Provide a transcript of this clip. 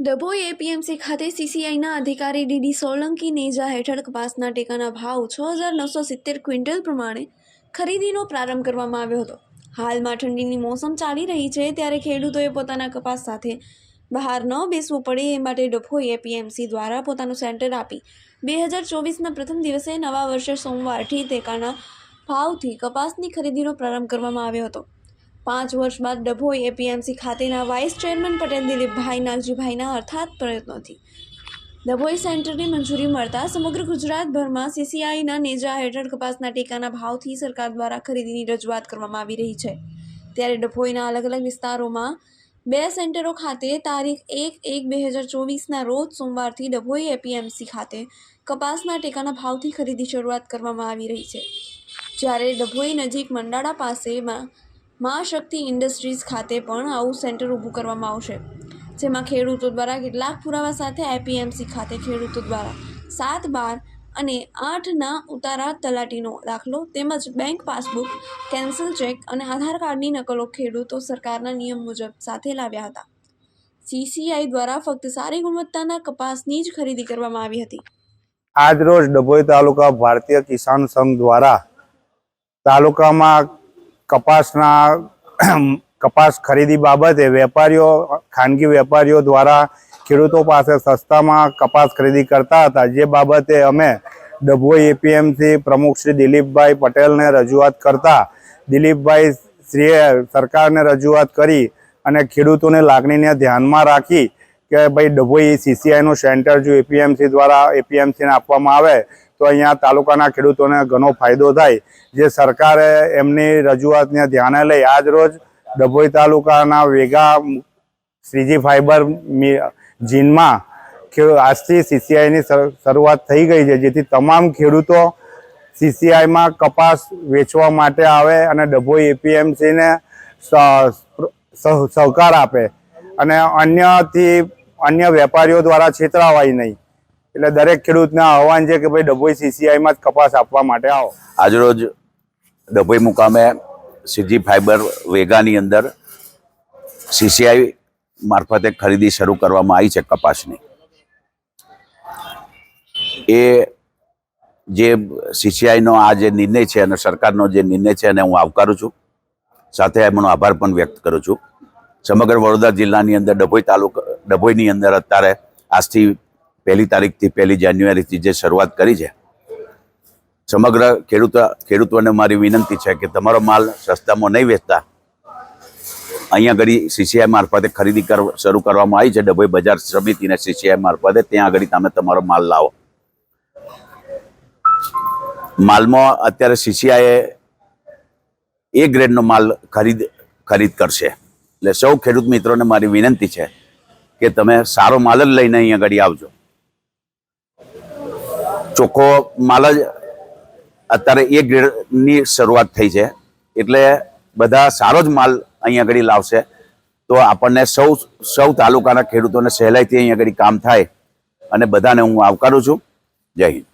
Dabhoi APMC ખાતે સીસીઆઈના અધિકારી DD Solanki નેજા હેઠળ કપાસના ટેકાના ભાવ છ હજાર નવસો સિત્તેર ક્વિન્ટલ પ્રમાણે ખરીદીનો પ્રારંભ કરવામાં આવ્યો હતો. હાલમાં ઠંડીની મોસમ ચાલી રહી છે, ત્યારે ખેડૂતોએ પોતાના કપાસ સાથે બહાર ન બેસવું પડે એ માટે ડભોઈ એપીએમસી દ્વારા પોતાનું સેન્ટર આપી બે હજાર ચોવીસના પ્રથમ દિવસે નવા વર્ષે સોમવારથી ટેકાના ભાવથી કપાસની ખરીદીનો પ્રારંભ કરવામાં આવ્યો હતો. પાંચ વર્ષ બાદ ડભોઈ એપીએમસી ખાતેના વાઇસ ચેરમેન પટેલ દિલીપભાઈ નાગજીભાઈના અર્થાત પ્રયત્નોથી ડભોઈ સેન્ટરની મંજૂરી મળતા સમગ્ર ગુજરાતભરમાં સીસીઆઈના નેજા હેઠળ કપાસના ટેકાના ભાવથી સરકાર દ્વારા ખરીદીની રજૂઆત કરવામાં આવી રહી છે. ત્યારે ડભોઈના અલગ અલગ વિસ્તારોમાં બે સેન્ટરો ખાતે તારીખ એક એક બે હજાર ચોવીસના રોજ સોમવારથી ડભોઈ એપીએમસી ખાતે કપાસના ટેકાના ભાવથી ખરીદી શરૂઆત કરવામાં આવી રહી છે. જ્યારે ડભોઈ નજીક મંડાળા પાસેમાં મા શક્તિ ઇન્ડસ્ટ્રીઝ ખાતે પણ આવું સેન્ટર ઊભું કરવામાં આવશે, જેમાં ખેડૂતો દ્વારા કેટલાક પુરાવા સાથે એપીએમસી ખાતે ખેડૂતો દ્વારા સાત બાર અને આઠના ઉતારા તલાટીનો દાખલો તેમજ બેંક પાસબુક, કેન્સલ ચેક અને આધાર કાર્ડની નકલો ખેડૂતો સરકારના નિયમ મુજબ સાથે લાવ્યા હતા. સીસીઆઈ દ્વારા ફક્ત સારી ગુણવત્તાના કપાસની જ ખરીદી કરવામાં આવી હતી. આજ રોજ ડભોઈ તાલુકા ભારતીય કિસાન સંઘ દ્વારા તાલુકામાં કપાસના, કપાસ ખરીદી બાબતે વેપારીઓ, ખાનગી વેપારીઓ દ્વારા ખેડૂતો પાસે સસ્તામાં કપાસ ખરીદી કરતા હતા. જે બાબતે અમે ડભોઈ એપીએમસી પ્રમુખ શ્રી દિલીપભાઈ પટેલને રજૂઆત કરતા દિલીપભાઈ શ્રીએ સરકારને રજૂઆત કરી અને ખેડૂતોને લાગણીને ધ્યાનમાં રાખી કે ભાઈ ડભોઈ સીસીઆઈનું સેન્ટર જો એપીએમસી દ્વારા એપીએમસીને આપવામાં આવે તો અહીંયા તાલુકાના ખેડૂતોને ઘણો ફાયદો થાય. જે સરકારે એમની રજૂઆતને ધ્યાને લઈ આજ રોજ ડભોઈ તાલુકાના વેગા શ્રીજી ફાઈબર જીનમાં આજથી સીસીઆઈની શરૂઆત થઈ ગઈ છે, જેથી તમામ ખેડૂતો સીસીઆઈમાં કપાસ વેચવા માટે આવે અને ડભોઈ એપીએમસીને સહકાર આપે. અને અન્યથી, અન્ય વેપારીઓ દ્વારા છેતરાવાય નહીં. એટલે દરેક ખેડૂતને આહવાન છે કે ભાઈ ડભોઈ સીસીઆઈમાં જ કપાસ આપવા માટે આવો. આજરોજ ડભોઈ મુકામે સીજી ફાઈબર વેગાની અંદર સીસીઆઈ મારફતે ખરીદી શરૂ કરવામાં આવી છે કપાસની. એ જે સીસીઆઈનો આ જે નિર્ણય છે અને સરકારનો જે નિર્ણય છે એને હું આવકારું છું. સાથે એમનો આભાર પણ વ્યક્ત કરું છું. સમગ્ર વડોદરા જિલ્લાની અંદર ડભોઈ તાલુકા ડભોઈની અંદર અત્યારે આજથી પહેલી તારીખથી પહેલી જાન્યુઆરીથી જે શરૂઆત કરી છે, સમગ્ર ખેડૂતો, ખેડૂતોને મારી વિનંતી છે કે તમારો માલ સસ્તામાં નહીં વેચતા. અહીંયા આગળ સીસીઆઈ મારફતે ખરીદી શરૂ કરવામાં આવી છે, ડભોઈ બજાર સમિતિને સીસીઆઈ મારફતે ત્યાં આગળ તમે તમારો માલ લાવો. માલમાં અત્યારે સીસીઆઈએ એ ગ્રેડનો માલ ખરીદ ખરીદ કરશે. એટલે સૌ ખેડૂત મિત્રોને મારી વિનંતી છે કે તમે સારો માલ જ લઈને અહીંયા આગળ આવજો. ચોખ્ખો માલ જ અત્યારે એ ગ્રેડની શરૂઆત થઈ છે. એટલે બધા સારો જ માલ અહીંયા આગળ લાવશે. તો આપણને સૌ સૌ તાલુકાના ખેડૂતોને સહેલાઈથી અહીંયા આગળ કામ થાય. અને બધાને હું આવકારું છું. જય હિન્દ.